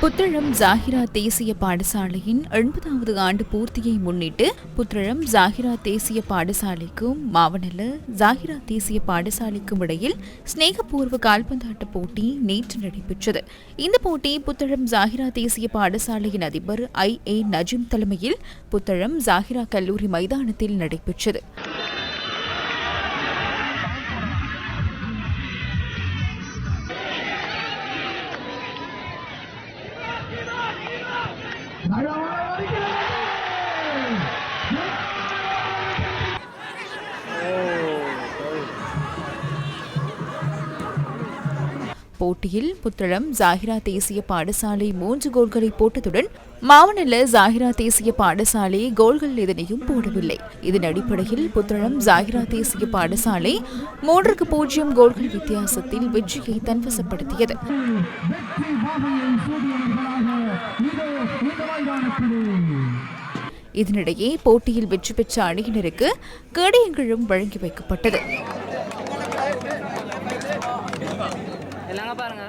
புத்தளம் ஜாகிரா தேசிய பாடசாலையின் எண்பதாவது ஆண்டு பூர்த்தியை முன்னிட்டு புத்தளம் ஜாகிரா தேசிய பாடசாலைக்கும் மாவனல ஜாகிரா தேசிய பாடசாலைக்கும் இடையில் சிநேகபூர்வ கால்பந்தாட்ட போட்டி நேற்று நடைபெற்றது. இந்த போட்டி புத்தளம் ஜாகிரா தேசிய பாடசாலையின் அதிபர் ஐ ஏ நஜிம் தலைமையில் புத்தளம் ஜாகிரா கல்லூரி மைதானத்தில் நடைபெற்றது. போட்டியில் புத்தளம் ஜாகிரா தேசிய பாடசாலை மூன்று கோல்களை போட்டதுடன் மாவனல்ல ஜாகிரா தேசிய பாடசாலை கோல்கள் எதனையும் போடவில்லை. இதன் அடிப்படையில் புத்தளம் ஜாகிரா தேசிய பாடசாலை மூன்றுக்கு பூஜ்ஜியம் கோல்கள் வித்தியாசத்தில் வெற்றியை தன்வசப்படுத்தியது. இதனிடையே போட்டியில் வெற்றி பெற்ற அணியினருக்கு கேடயங்களும் வழங்கி வைக்கப்பட்டது. பாருங்க.